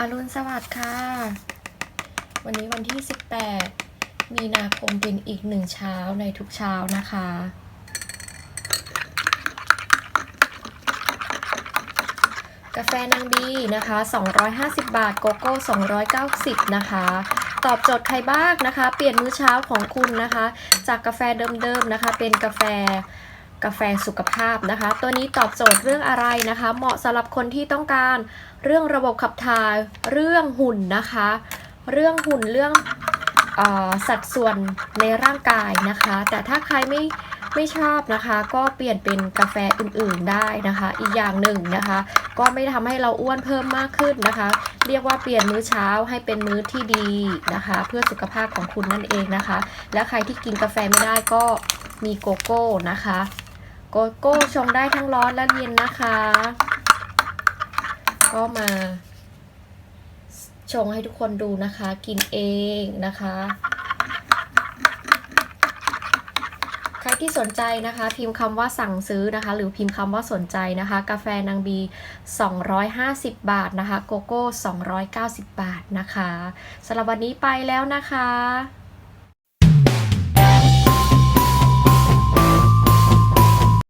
อรุณสวัสดิ์ค่ะ วันนี้วันที่ 18 มีนาคมเป็นอีกหนึ่งเช้าในทุกเช้านะคะ กาแฟนางบีนะคะ 250 บาท โกโก้ 290 นะคะ ตอบโจทย์ใครบ้างนะคะ เปลี่ยนมื้อเช้าของคุณนะคะ จากกาแฟเดิมๆนะคะ เป็นกาแฟ กาแฟสุขภาพนะคะ ตัวนี้ตอบโจทย์เรื่องอะไรนะคะ เหมาะสำหรับคนที่ต้องการเรื่องระบบขับถ่ายเรื่องหุ่นนะคะ เรื่องหุ่นเรื่องออสัดส่วนในร่างกายนะคะ แต่ถ้าใครไม่ไม่ชอบนะคะ ก็เปลี่ยนเป็นกาแฟอื่นๆได้นะคะ อีกอย่างหนึ่งนะคะ ก็ไม่ทำให้เราอ้วนเพิ่มมากขึ้นนะคะ เรียกว่าเปลี่ยนมื้อเช้าให้เป็นมื้อที่ดีนะคะ เพื่อสุขภาพของคุณนั่นเองนะคะ และใครที่กินกาแฟไม่ได้ก็มีโกโก้นะคะ โกโก้ชงได้ทั้งร้อนและเย็นนะคะ ก็มาชงให้ทุกคนดูนะคะ กินเองนะคะ ใครที่สนใจนะคะ พิมพ์คำว่าสั่งซื้อนะคะ หรือพิมพ์คำว่าสนใจนะคะ กาแฟนางบี 250 บาทนะคะ โกโก้ 290 บาทนะคะสำหรับวันนี้ไปแล้วนะคะ